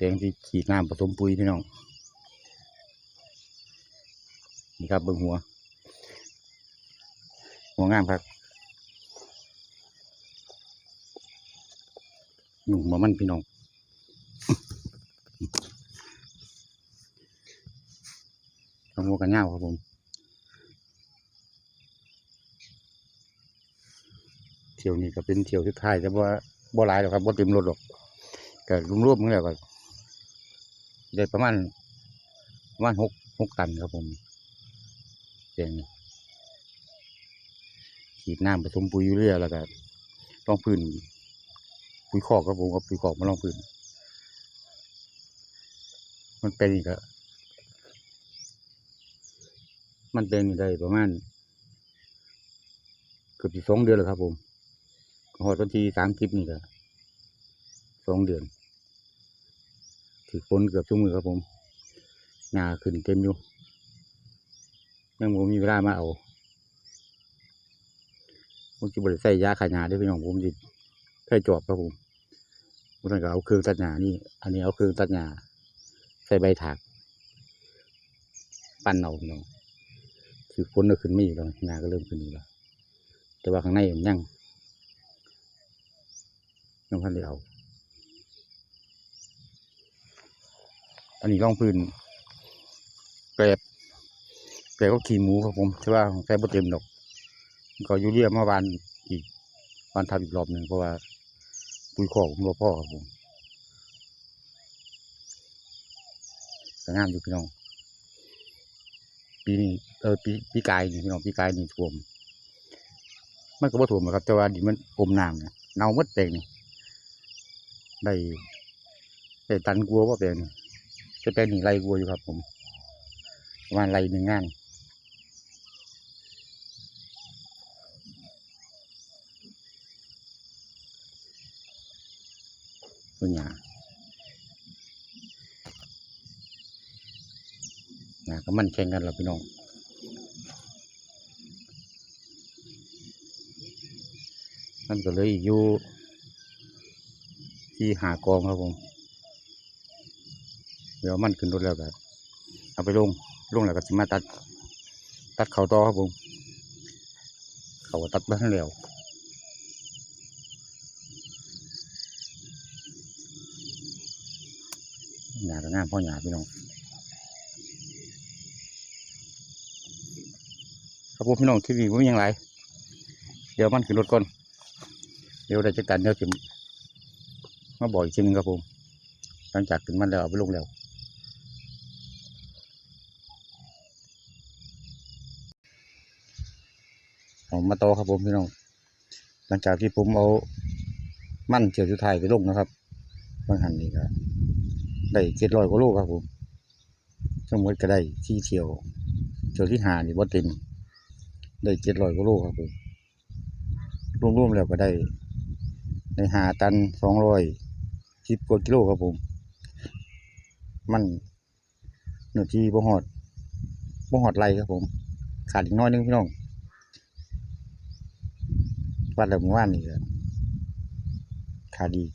แตงที่ขีดน้ำผสมปุ๋ยพี่น้อง นี่ครับเบิ่งหัว หัวงามครับหนุ่มมามันพี่น้องขโมยกันเงาครับผมเที่ยวนี้ก็เป็นเที่ยวที่ท้ายแต่ว่าบ่หลายหรอกครับบ่เต็มรถหรอกก็รวมๆมันแล้วก็ ได้ประมาณประมาณหกหกตันครับผมเพียงนี้ฉีดน้ำผสมปุ๋ยยูเรียแล้วก็ต้องพื้นปุ๋ยคอกครับผมกับปุ๋ยคอกมาลองพื้น มันเป็นอีกอะมันเป็นอยู่ได้ประมาณเกือบสิสองเดือนแล้วครับผมหอดวันที่สามสิบนี่ก็สองเดือน ถือฝนเกือบชั่วมือครับผมหญ้าขึ้นเต็มอยู่ยังผมมีเวลามาเอาผมจะบริใส่ยาขายหญ้าด้วยพี่น้องผมจิใส่จอบครับผมผมต้องก็เอาเครื่องตัดหญ้านี่ อันนี้เอาเครื่องตัดหญ้าใส่ใบถาก ปั้นเอาพี่น้องถือฝนก็ขึ้นไม่อีกแล้วหญ้าก็เริ่มขึ้นอีกแล้วแต่ว่าข้างในมันยังน้องพันได้เอา อั นนี้ร่องพื้นแกลบแกลบก็ขี่หมูครับผมใช่ว่าของแกบ่เต็มดอก ก็ยูเรียเมื่อวานอีกวันทำอีกรอบหนึ่งเพราะว่าปุ๋ยขอกผมบ่พ่อครับผมแต่งามอยู่พี่น้อง ปีนี้เออปีปีกายนี่พี่น้องปีกายนี่ท่วมมันก็บ่ท่วมหรอกครับแต่ว่าดินมันอมน้ำเนี่ยเน่าหมดแปลงนี่ได้ได้ตันกลัวว่าเป็น จะเป็นหนึ่งไรกลัวอยู่ครับผมประมาณไรหนึ่งงานตัวหยาหยาก็มันแข่งกันแล้วพี่น้องมันก็เลยอยู่ที่หากองครับผม เดี๋ยวมันขึ้นรถแล้วแบบเอาไปลงลงแล้วก็จะมาตัด ตัดเขาต่อครับผมเขาตัดบ้านแล้วหยาก็งามพ่อหยาพี่น้องครับผมพี่น้องที่นี่ผมยังไรเดี๋ยวมันขึ้นรถก่อนเดี๋ยวได้จัดการเดี๋ยวจะมาบอกอีกทีนึงครับผมหลังจากขึ้นมันแล้วเอาไปลงแล้ว เอามาต่อครับผมพี่น้องหลังจากที่ผมเอามั่นเจียวสุดท้ายไปลงนะครับบางหันนี่ก็ได้เจ็ดร้อยกว่าโลครับผมทั้งหมดก็ได้ที่เที่ยวเที่ยวที่หานี่บ่เต็มได้เจ็ดร้อยกว่าโลครับผมรวมๆแล้วก็ได้ในหาตันสองร้อยสิบกว่ากิโลครับผม มันเนื้อที่บ่หอดบ่หอดไรครับผม ขาดอีกน้อยนึงพี่น้อง วัดแล้วเมื่อวานนี่ก็ขาดอีก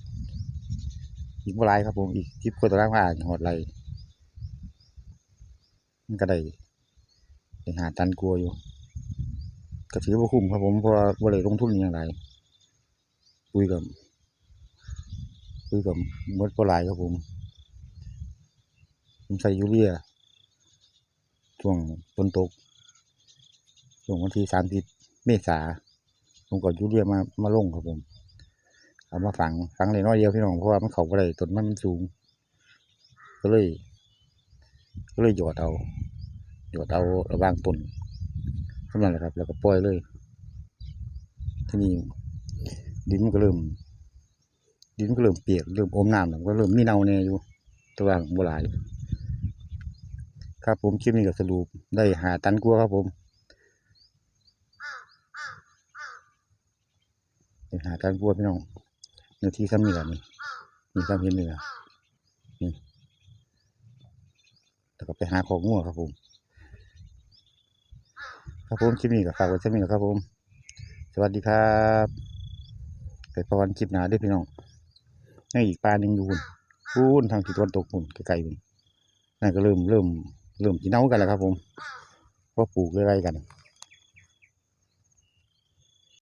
อีกบ่หลายครับผม อีกสิบกว่าตารางวาหอดไรมันก็ได้ได้หาตันกลัวอยู่ก็ถือว่าคุ้มครับผมเพราะว่าบ่ได้ลงทุนอย่างไรปุยกับคือกับมดปลายครับผมผมใส่ยูเรียช่วงฝนตกช่วงวันที่สามสิบเมษา ผมก็ยูเรียมามาลงครับผมเอามาฝังฝังเลยน้อยเดียวพี่น้องเพราะว่ามันเขาก็ได้ต้นมันมันสูง ก็เลย ก็เลยหยอดเอาหยอดเอาระว่างต้นเท่านั้นแหละครับ แล้วก็ปล่อยเลย ที่นี้ดินก็เริ่ม ดินก็เริ่มเปียกเริ่มอมน้ำแล้วก็เริ่มมีเน่าแน่อยู่ตัวางโบราณครับผมคลิปนี้ก็สรุปได้หาตันกลัวครับผม ได้หาตันกลัวพี่น้องเนื้อที่ซ้ำเหนือนี่มีซ้ำเห็นเหนือนี่แล้วก็ไปหาของงัวครับผม ครับผมคลิปนี้ก็ฝากไว้ซ้ำนี้ครับผม สวัสดีครับไปพบกันคลิปหนาด้วยพี่น้องให้อีกปลาหนึ่งดูพุ่นพูนทางทิศตะวันตกพุ่นไกลๆพุ่นนั่นก็เริ่มเริ่มเริ่มสิเน่ากันแล้วครับผมเพราะปลูกอะไรกัน